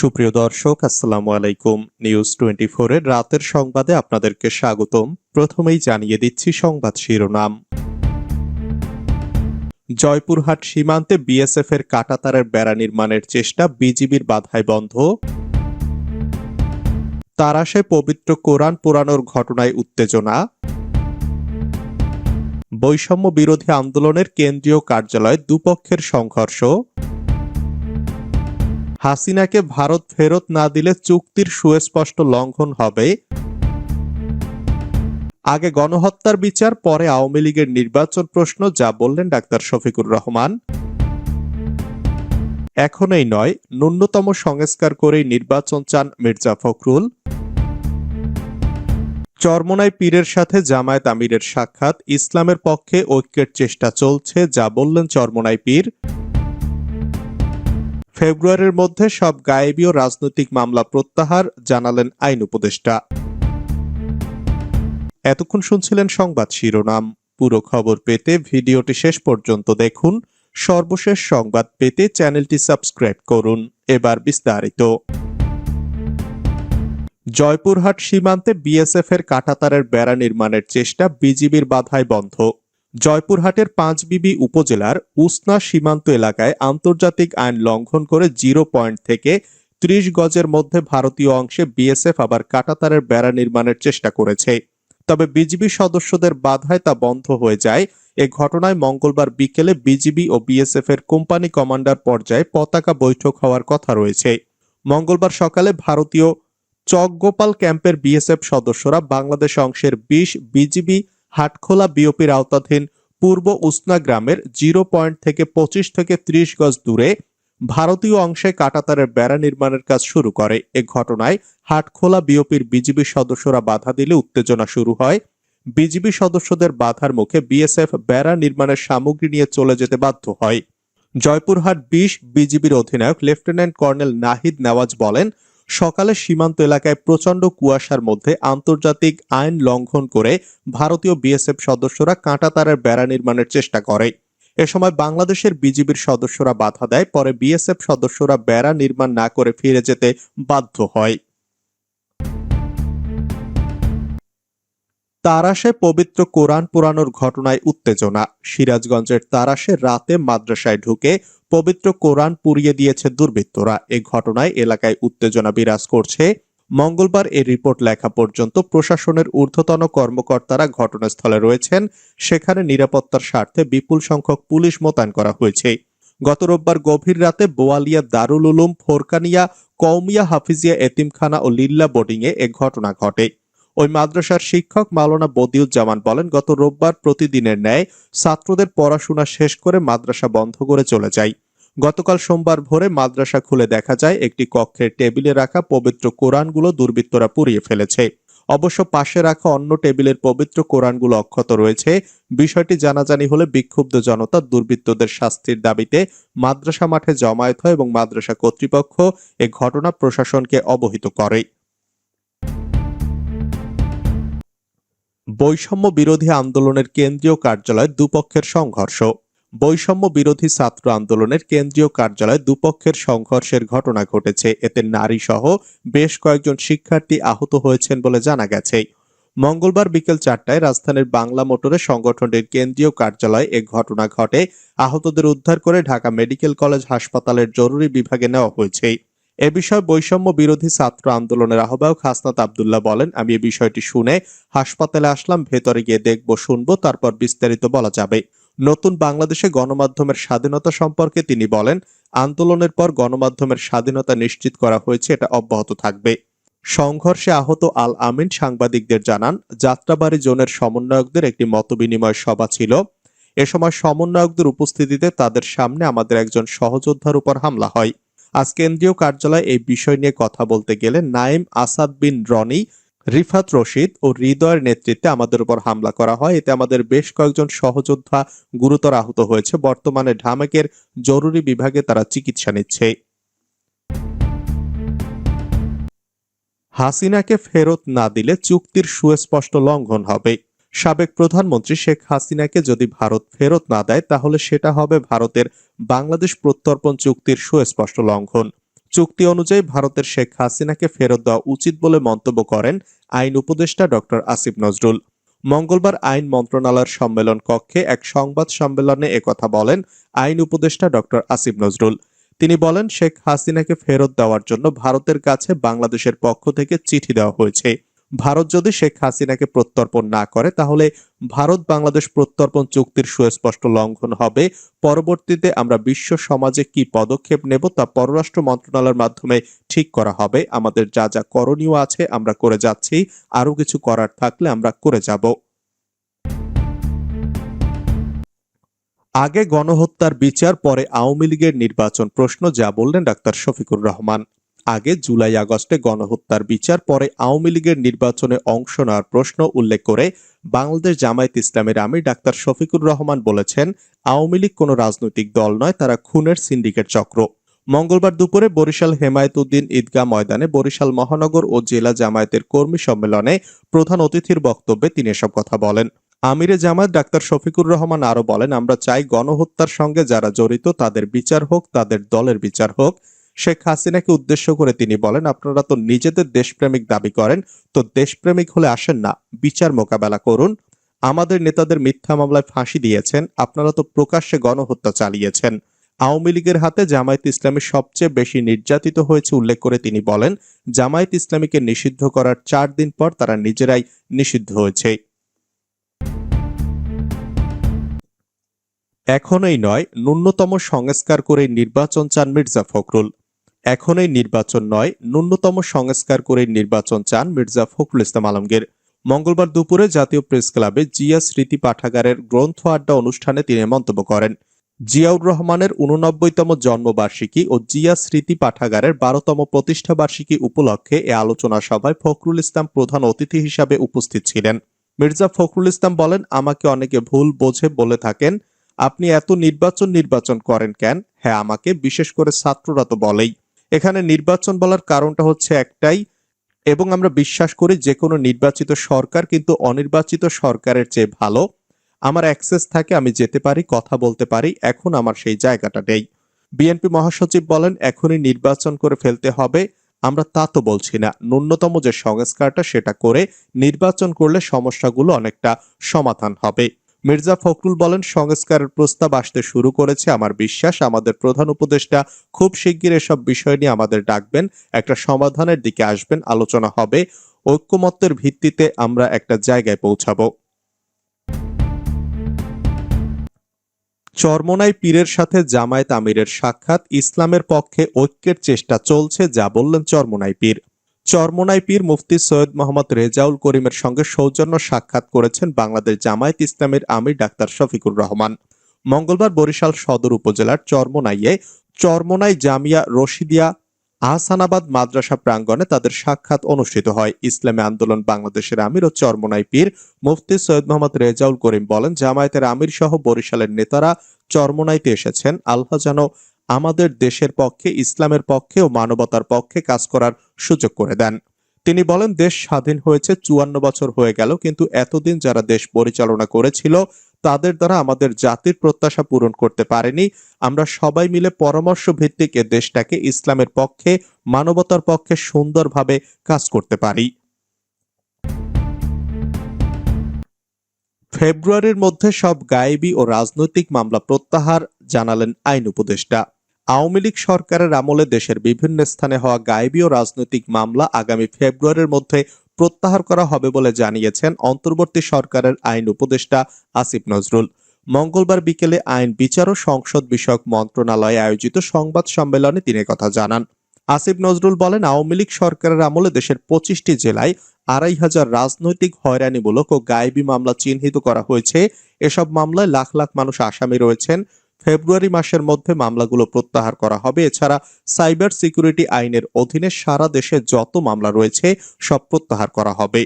সুপ্রিয় দর্শক, আসসালামু আলাইকুম। নিউজ টোয়েন্টি এর রাতের সংবাদে আপনাদেরকে স্বাগতম। প্রথমেই জানিয়ে দিচ্ছি সংবাদ শিরোনাম। জয়পুরহাট সীমান্তে বিএসএফ এর কাটাতারের বেড়া নির্মাণের চেষ্টা বিজিবির বাধায় বন্ধ। তারাশে পবিত্র কোরআন পোড়ানোর ঘটনায় উত্তেজনা। বৈষম্য বিরোধী আন্দোলনের কেন্দ্রীয় কার্যালয়ে দুপক্ষের সংঘর্ষ। হাসিনাকে ভারত ফেরত না দিলে চুক্তির সুস্পষ্ট লঙ্ঘন হবে। আগে গণহত্যার বিচার, পরে আওয়ামী লীগের নির্বাচন প্রশ্ন, যা বললেন ডাক্তার শফিকুর রহমান। এখনই নয়, ন্যূনতম সংস্কার করেই নির্বাচন চান মির্জা ফখরুল। চরমনাই পীরের সাথে জামায়াত আমিরের সাক্ষাৎ, ইসলামের পক্ষে ঐক্যের চেষ্টা চলছে, যা বললেন চরমনাই পীর। ফেব্রুয়ারির মধ্যে সব গায়েবী ও রাজনৈতিক মামলা প্রত্যাহার, জানালেন আইন উপদেষ্টা। এতক্ষণ শুনছিলেন সংবাদ শিরোনাম। পুরো খবর পেতে ভিডিওটি শেষ পর্যন্ত দেখুন। সর্বশেষ সংবাদ পেতে চ্যানেলটি সাবস্ক্রাইব করুন। এবার বিস্তারিত। জয়পুরহাট সীমান্তে বিএসএফ এর কাঁটাতারের বেড়া নির্মাণের চেষ্টা বিজিবির বাধায় বন্ধ। জয়পুরহাটের পাঁচবিবি উপজেলার উসনা সীমান্ত এলাকায় আন্তর্জাতিক আইন লঙ্ঘন করে জিরো পয়েন্ট থেকে ত্রিশ গজের মধ্যে ভারতীয় অংশে বিএসএফ আবার কাঁটাতারের বেড়া নির্মাণের চেষ্টা করেছে। তবে বিজিবি সদস্যদের বাধায় তা বন্ধ হয়ে যায়। এ ঘটনায় মঙ্গলবার বিকেলে বিজিবি ও বিএসএফ এর কোম্পানি কমান্ডার পর্যায়ে পতাকা বৈঠক হওয়ার কথা রয়েছে। মঙ্গলবার সকালে ভারতীয় চকগোপাল ক্যাম্পের বিএসএফ সদস্যরা বাংলাদেশ অংশের বিশ বিজিবি হাটখোলা বিওপির আওতাধীন পূর্ব উসনা গ্রামের জিরো পয়েন্ট থেকে পঁচিশ থেকে ত্রিশ গজ দূরে ভারতীয় অংশে কাটাতারের বেড়া নির্মাণের কাজ শুরু করে। এ ঘটনায় হাটখোলা বিওপির বিজিবি সদস্যরা বাধা দিলে উত্তেজনা শুরু হয়। বিজিবি সদস্যদের বাধার মুখে বিএসএফ বেড়া নির্মাণের সামগ্রী নিয়ে চলে যেতে বাধ্য হয়। জয়পুরহাট বিশ বিজিবির অধিনায়ক লেফটেন্যান্ট কর্নেল নাহিদ নেওয়াজ বলেন সকালে সীমান্ত এলাকায় প্রচণ্ড কুয়াশার মধ্যে আন্তর্জাতিক আইন লঙ্ঘন করে ভারতীয় বিএসএফ সদস্যরা কাঁটাতারের বেড়া নির্মাণের চেষ্টা করে। এ সময় বাংলাদেশের বিজিবির সদস্যরা বাধা দেয়, পরে বিএসএফ সদস্যরা বেড়া নির্মাণ না করে ফিরে যেতে বাধ্য হয়। তারাশে পবিত্র কোরআন পোড়ানোর ঘটনায় উত্তেজনা। সিরাজগঞ্জের তারাশে রাতে মাদ্রাসায় ঢুকে পবিত্র কোরআন পুড়িয়ে দিয়েছে দুর্বৃত্তরা। এ ঘটনায় এলাকায় উত্তেজনা বিরাজ করছে। মঙ্গলবার এ রিপোর্ট লেখা পর্যন্ত প্রশাসনের ঊর্ধ্বতন কর্মকর্তারা ঘটনাস্থলে রয়েছেন। সেখানে নিরাপত্তার স্বার্থে বিপুল সংখ্যক পুলিশ মোতায়েন করা হয়েছে। গত রোববার গভীর রাতে বোয়ালিয়া দারুল উলুম, ফোরকানিয়া কৌমিয়া হাফিজিয়া, এতিমখানা ও লিল্লা বোর্ডিংয়ে এ ঘটনা ঘটে। ওই মাদ্রাসার শিক্ষক মাওলানা বদিউজ্জামান বলেন, গত রোববার প্রতিদিনের ন্যায় ছাত্রদের পড়াশোনা শেষ করে মাদ্রাসা বন্ধ করে চলে যায় গতকাল সোমবার ভোরে মাদ্রাসা খুলে দেখা যায়, একটি কক্ষের টেবিলে রাখা পবিত্র কোরআনগুলো দুর্বৃত্তরা পুড়িয়ে ফেলেছে। অবশ্য পাশে রাখা অন্য টেবিলের পবিত্র কোরআনগুলো অক্ষত রয়েছে। বিষয়টি জানাজানি হলে বিক্ষুব্ধ জনতা দুর্বৃত্তদের শাস্তির দাবিতে মাদ্রাসা মাঠে জমায়েত হয় এবং মাদ্রাসা কর্তৃপক্ষ এ ঘটনা প্রশাসনকে অবহিত করে। বৈষম্য বিরোধী আন্দোলনের কেন্দ্রীয় কার্যালয়ে দুপক্ষের সংঘর্ষ। বৈষম্য বিরোধী ছাত্র আন্দোলনের কেন্দ্রীয় কার্যালয়ে দুপক্ষের সংঘর্ষের ঘটনা ঘটেছে। এতে নারী সহ বেশ কয়েকজন শিক্ষার্থী আহত হয়েছেন বলে জানা গেছে। মঙ্গলবার বিকেল চারটায় রাজধানীর বাংলা মোটরে সংগঠনটির কেন্দ্রীয় কার্যালয়ে এ ঘটনা ঘটে। আহতদের উদ্ধার করে ঢাকা মেডিকেল কলেজ হাসপাতালের জরুরি বিভাগে নেওয়া হয়েছে। এ বিষয়ে বৈষম্য বিরোধী ছাত্র আন্দোলনের আহ্বায়ক হাসনাত আবদুল্লাহ বলেন, আমি এ বিষয়টি শুনে হাসপাতালে আসলাম, ভেতরে গিয়ে দেখব, শুনব, তারপর বিস্তারিত বলা যাবে। নতুন বাংলাদেশে গণমাধ্যমের স্বাধীনতা সম্পর্কে তিনি বলেন, আন্দোলনের পর গণমাধ্যমের স্বাধীনতা নিশ্চিত করা হয়েছে, এটা অব্যাহত থাকবে। সংঘর্ষে আহত আল আমিন সাংবাদিকদের জানান, যাত্রাবাড়ি জোনের সমন্বয়কদের একটি মতবিনিময় সভা ছিল। এ সময় সমন্বয়কদের উপস্থিতিতে তাদের সামনে আমাদের একজন সহযোদ্ধার উপর হামলা হয়। আজ কেন্দ্রীয় কার্যালয়ে এই বিষয় নিয়ে কথা বলতে গেলে নাইম আসাদ বিন রনি, রিফাত রশিদ ও হৃদয়ের নেতৃত্বে আমাদের উপর হামলা করা হয়। এতে আমাদের বেশ কয়েকজন সহযোদ্ধা গুরুতর আহত হয়েছে। বর্তমানে ঢামেকের জরুরি বিভাগে তারা চিকিৎসা নিচ্ছে। হাসিনাকে ফেরত না দিলে চুক্তির সুস্পষ্ট লঙ্ঘন হবে। সাবেক প্রধানমন্ত্রী শেখ হাসিনাকে যদি ভারত ফেরত না দেয়, তাহলে সেটা হবে ভারতের বাংলাদেশ প্রত্যর্পণ চুক্তির সুস্পষ্ট লঙ্ঘন। চুক্তি অনুযায়ী ভারতের শেখ হাসিনাকে ফেরত দেওয়া উচিত বলে মন্তব্য করেন আইন উপদেষ্টা ডক্টর আসিফ নজরুল। মঙ্গলবার আইন মন্ত্রণালয়ের সম্মেলন কক্ষে এক সংবাদ সম্মেলনে একথা বলেন আইন উপদেষ্টা ডক্টর আসিফ নজরুল। তিনি বলেন, শেখ হাসিনাকে ফেরত দেওয়ার জন্য ভারতের কাছে বাংলাদেশের পক্ষ থেকে চিঠি দেওয়া হয়েছে। ভারত যদি শেখ হাসিনাকে প্রত্যর্পণ না করে, তাহলে ভারত বাংলাদেশ প্রত্যর্পণ চুক্তির সুস্পষ্ট লঙ্ঘন হবে। পরবর্তীতে আমরা বিশ্ব সমাজে কি পদক্ষেপ নেব তা পররাষ্ট্র মন্ত্রণালয়ের মাধ্যমে ঠিক করা হবে। আমাদের যা যা করণীয় আছে আমরা করে যাচ্ছি। আরও কিছু করার থাকলে আমরা করে যাব। আগে গণহত্যার বিচার, পরে আওয়ামী লীগের নির্বাচন প্রশ্ন, যা বললেন ডাক্তার শফিকুর রহমান। আগে জুলাই আগস্টে গণহত্যার বিচার, পরে আওয়ামী লীগের নির্বাচনে অংশ নেওয়ার প্রশ্ন উল্লেখ করে বাংলাদেশ জামায়াত ইসলামের আমির ডাক্তার শফিকুর রহমান বলেছেন, আওয়ামী লীগ কোনো রাজনৈতিক দল নয়, তারা খুনের সিন্ডিকেট চক্র। মঙ্গলবার দুপুরে বরিশাল হেমায়েতুদ্দিন ঈদগাহ ময়দানে বরিশাল মহানগর ও জেলা জামায়াতের কর্মী সম্মেলনে প্রধান অতিথির বক্তব্যে তিনি এসব কথা বলেন। আমিরে জামায়াত ডাক্তার শফিকুর রহমান আরও বলেন, আমরা চাই গণহত্যার সঙ্গে যারা জড়িত, তাদের বিচার হোক, তাদের দলের বিচার হোক। শেখ হাসিনাকে উদ্দেশ্য করে তিনি বলেন, আপনারা তো নিজেদের দেশপ্রেমিক দাবি করেন, তো দেশপ্রেমিক হলে আসেন না, বিচার মোকাবেলা করুন। আমাদের নেতাদের মিথ্যা মামলায় ফাঁসি দিয়েছেন, আপনারা তো প্রকাশ্যে গণহত্যা চালিয়েছেন। আওয়ামী লীগের হাতে জামায়াত ইসলামী সবচেয়ে বেশি নির্যাতিত হয়েছে উল্লেখ করে তিনি বলেন, জামায়াত ইসলামীকে নিষিদ্ধ করার চার দিন পর তারা নিজেরাই নিষিদ্ধ হয়েছে। এখনই নয়, ন্যূনতম সংস্কার করে নির্বাচন চান মির্জা ফখরুল। এখনই নির্বাচন নয়, ন্যূনতম সংস্কার করে নির্বাচন চান মির্জা ফখরুল ইসলাম আলমগীর। মঙ্গলবার দুপুরে জাতীয় প্রেস ক্লাবে জিয়া স্মৃতি পাঠাগারের গ্রন্থ আড্ডা অনুষ্ঠানে তিনি মন্তব্য করেন। জিয়াউর রহমানের উননব্বইতম জন্মবার্ষিকী ও জিয়া স্মৃতি পাঠাগারের বারোতম প্রতিষ্ঠা বার্ষিকী উপলক্ষে এ আলোচনা সভায় ফখরুল ইসলাম প্রধান অতিথি হিসাবে উপস্থিত ছিলেন। মির্জা ফখরুল ইসলাম বলেন, আমাকে অনেকে ভুল বোঝে বলে থাকেন। আপনি এত নির্বাচন নির্বাচন করেন কেন? হ্যাঁ আমাকে, বিশেষ করে ছাত্ররা তো বলেই। এখানে নির্বাচন বলার কারণটা হচ্ছে একটাই, এবং আমরা বিশ্বাস করি যে কোনো নির্বাচিত সরকার কিন্তু অনির্বাচিত সরকারের চেয়ে ভালো। আমার অ্যাক্সেস থাকে, আমি যেতে পারি, কথা বলতে পারি, এখন আমার সেই জায়গাটা নেই। বিএনপি মহাসচিব বলেন, এখনই নির্বাচন করে ফেলতে হবে, আমরা তা তো বলছি না। ন্যূনতম যে সংস্কারটা, সেটা করে নির্বাচন করলে সমস্যাগুলো অনেকটা সমাধান হবে। মির্জা ফখরুল বলেন, সংস্কারের প্রস্তাব আসতে শুরু করেছে। আমার বিশ্বাস, আমাদের প্রধান উপদেষ্টা খুব শিগগির এসব বিষয় নিয়ে আমাদের ডাকবেন, একটা সমাধানের দিকে আসবেন, আলোচনা হবে। ঐক্যমত্যের ভিত্তিতে আমরা একটা জায়গায় পৌঁছাবো। চরমনাই পীরের সাথে জামায়াত আমিরের সাক্ষাৎ। ইসলামের পক্ষে ঐক্যের চেষ্টা চলছে, যা বললেন চরমনাই পীর। চরমনাই পীর মুফতি সৈয়দ মোহাম্মদ রেজাউল করিমের সঙ্গে সৌজন্য সাক্ষাৎ করেছেন বাংলাদেশ জামায়াত ইসলামের আমির ডাক্তার শফিকুর রহমান। মঙ্গলবার বরিশাল সদর উপজেলার চরমনাইয়ে চরমনাই জামিয়া রশিদিয়া আহসানাবাদ মাদ্রাসা প্রাঙ্গণে তাদের সাক্ষাৎ অনুষ্ঠিত হয়। ইসলামী আন্দোলন বাংলাদেশের আমির ও চরমনাই পীর মুফতি সৈয়দ মোহাম্মদ রেজাউল করিম বলেন, জামায়াতের আমির সহ বরিশালের নেতারা চরমনাইতে এসেছেন। আল্লাহ যেন আমাদের দেশের পক্ষে, ইসলামের পক্ষে ও মানবতার পক্ষে কাজ করার সুযোগ করে দেন। তিনি বলেন, দেশ স্বাধীন হয়েছে, চুয়ান্ন বছর হয়ে গেল, কিন্তু এতদিন যারা দেশ পরিচালনা করেছিল, তাদের দ্বারা আমাদের জাতির প্রত্যাশা পূরণ করতে পারেনি। আমরা সবাই মিলে পরামর্শ ভিত্তিক এ দেশটাকে ইসলামের পক্ষে, মানবতার পক্ষে সুন্দরভাবে কাজ করতে পারি। ফেব্রুয়ারির মধ্যে সব গায়েবী ও রাজনৈতিক মামলা প্রত্যাহার, জানালেন আইন উপদেষ্টা। আওয়ামী লীগ সরকারের আমলে দেশের বিভিন্ন স্থানে হওয়া গায়েবী ও রাজনৈতিক মামলা আগামী ফেব্রুয়ারির মধ্যে প্রত্যাহার করা হবে বলে জানিয়েছেন অন্তর্বর্তী সরকারের আইন উপদেষ্টা আসিফ নজরুল। মঙ্গলবার বিকেলে আইন বিচার ও সংসদ বিষয়ক মন্ত্রণালয়ে আয়োজিত সংবাদ সম্মেলনে তিনি কথা জানান। আসিফ নজরুল বলেন, আওয়ামী লীগ সরকারের আমলে দেশের পঁচিশটি জেলায় আড়াই হাজার রাজনৈতিক হয়রানিমূলক ও গায়েবী মামলা চিহ্নিত করা হয়েছে। এসব মামলায় লাখ লাখ মানুষ আসামি রয়েছেন। ফেব্রুয়ারি মাসের মধ্যে মামলাগুলো প্রত্যাহার করা হবে। এছাড়া সাইবার সিকিউরিটি আইনের অধীনে সারা দেশে যত মামলা রয়েছে, সব প্রত্যাহার করা হবে।